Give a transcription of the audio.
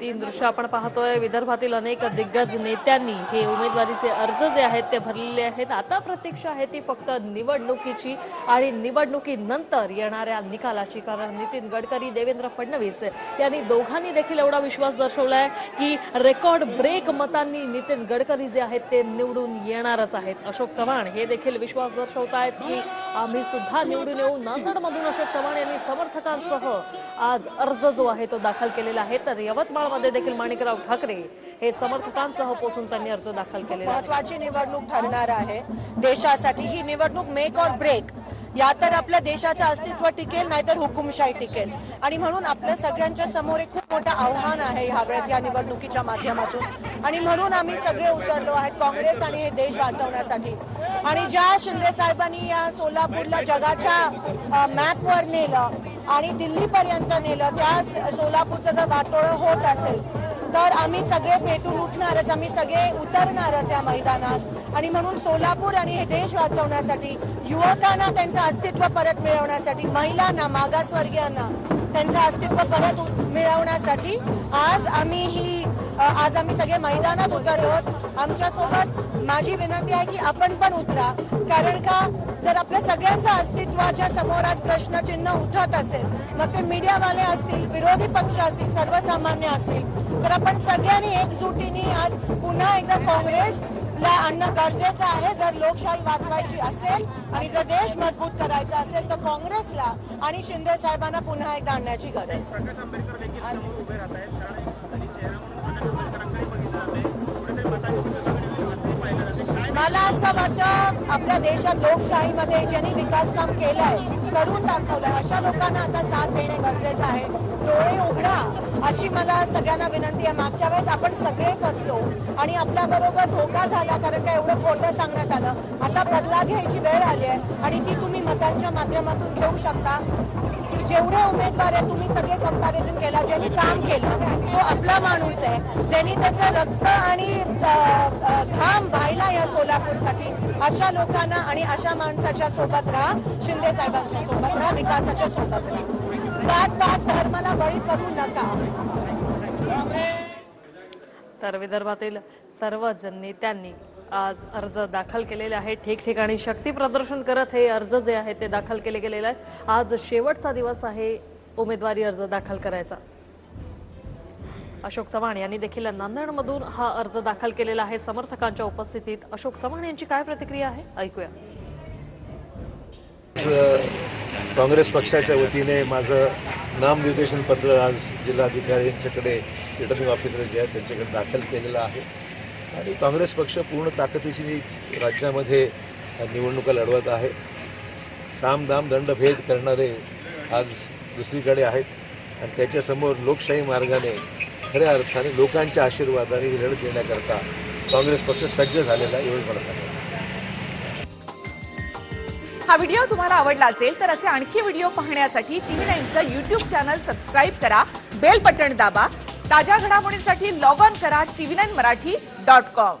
तीन दृश्य आपण पाहतोय. विदर्भातील अनेक दिग्गज नेत्यांनी हे उमेदवारीचे अर्ज जे आहेत ते भरलेले आहेत. आता प्रतीक्षा आहे ती फक्त निवडणुकीची आणि निवडणुकीनंतर येणाऱ्या निकालाची कारण नितीन गडकरी देवेंद्र फडणवीस यांनी दोघांनी देखील एवढा विश्वास दर्शवलाय की रेकॉर्ड ब्रेक मतांनी नितीन गडकरी जे आहेत ते निवडून येणारच आहेत. अशोक चव्हाण हे देखील विश्वास दर्शवत आहेत की आम्ही सुद्धा निवडून येऊ. नांदेडमधून अशोक चव्हाण यांनी समर्थकांसह आज अर्ज जो आहे तो दाखल केलेला आहे. तर यवतमाळमध्ये देखील माणिकराव ठाकरे हे समर्थकांसह पोचून त्यांनी अर्ज दाखल केलेला महत्वाची निवडणूक ठरणार आहे. देशासाठी ही निवडणूक मेक और ब्रेक या तर आपल्या देशाचं अस्तित्व टिकेल नाहीतर हुकुमशाही टिकेल. आणि म्हणून आपल्या सगळ्यांच्या समोर एक खूप मोठं आव्हान आहे ह्यावेळेस या निवडणुकीच्या माध्यमातून. आणि म्हणून आम्ही सगळे उतरलो आहेत काँग्रेस आणि हे देश वाचवण्यासाठी. आणि ज्या शिंदे साहेबांनी या सोलापूरला जगाच्या मॅपवर नेलं आणि दिल्लीपर्यंत नेलं त्या सोलापूरचं जर वाटोळं होत असेल तर आम्ही सगळे पेटून उठणारच आम्ही सगळे उतरणारच या मैदानात. आणि म्हणून सोलापूर आणि हे देश वाचवण्यासाठी युवकांना त्यांचं अस्तित्व परत मिळवण्यासाठी महिलांना मागासवर्गीयांना त्यांचं अस्तित्व परत मिळवण्यासाठी आज आम्ही ही आज आम्ही सगळे मैदानात उतरलो आहोत. आमच्यासोबत माझी विनंती आहे की आपण पण उतरा. कारण का जर आपल्या सगळ्यांच्या अस्तित्वाच्या समोर आज प्रश्नचिन्ह उठत असेल मग ते मीडियावाले असतील विरोधी पक्ष असतील सर्वसामान्य असतील तर आपण सगळ्यांनी एकजुटीने आज पुन्हा एकदा काँग्रेसला आणणं गरजेचं आहे. जर लोकशाही वाचवायची असेल आणि जर देश मजबूत करायचा असेल तर काँग्रेसला आणि शिंदे साहेबांना पुन्हा एकदा आणण्याची गरज आहे. प्रकाश आंबेडकर मला असं वाटतं आपल्या देशात लोकशाहीमध्ये ज्यांनी विकास काम केलंय करून दाखवलंय. अशा लोकांना आता साथ देणे गरजेचं आहे. डोळे उघडा अशी मला सगळ्यांना विनंती आहे. मागच्या वेळेस आपण सगळे फसलो आणि आपल्या बरोबर धोका झाला कारण का एवढं खोटं सांगण्यात आलं. आता बदला घ्यायची वेळ आली आहे आणि ती तुम्ही मतांच्या माध्यमातून घेऊ शकता. जेवढे उमेदवार आहे तुम्ही सगळे कंपॅरिझन केला ज्यांनी काम केलं. जो माणूस आहे. ज्यांनी त्याचं रक्त आणि घाम व्हायला या सोलापूरसाठी अशा लोकांना आणि अशा माणसाच्या सोबत राहा. शिंदे साहेबांच्या सोबत राहा विकासाच्या सोबत राहा. जात पात धर्माला बळी पडू नका. तर विदर्भातील सर्वच नेत्यांनी आज अर्ज दाखल केलेले आहेत. ठिकठिकाणी शक्ती प्रदर्शन करत हे अर्ज जे आहेत ते दाखल केले गेलेले आहेत. आज शेवटचा दिवस आहे उमेदवारी अर्ज दाखल करायचा. अशोक चव्हाण यांनी देखील नांदेडमधून हा अर्ज दाखल केलेला आहे. समर्थकांच्या उपस्थितीत अशोक चव्हाण यांची काय प्रतिक्रिया आहे? ऐकूया. काँग्रेस पक्षाच्या वतीने माझं नामनिर्देशन पत्र आज जिल्हाधिकाऱ्यांच्याकडे रिटर्निंग ऑफिसर जे आहेत त्यांच्याकडे दाखल केलेलं आहे. आणि काँग्रेस पक्ष पूर्ण ताकदीशी राज्यामध्ये निवडणुका लढवत आहे. साम दाम दंड भेद करणारे आज दुसरीकडे आहेत. आणि त्याच्यासमोर लोकशाही मार्गाने खऱ्या अर्थाने लोकांच्या आशीर्वादाने ही लढत देण्याकरता काँग्रेस पक्ष सज्ज झालेला आहे एवढंच मला सांगायचं हा व्हिडिओ तुम्हाला आवडला असेल तर असे आणखी व्हिडिओ पाहण्यासाठी टीव्ही नाईनचं यूट्यूब चॅनल सबस्क्राईब करा बेल बटन दाबा ताज्या घडामोडींसाठी लॉग ऑन करा TV nine Marathi dot com.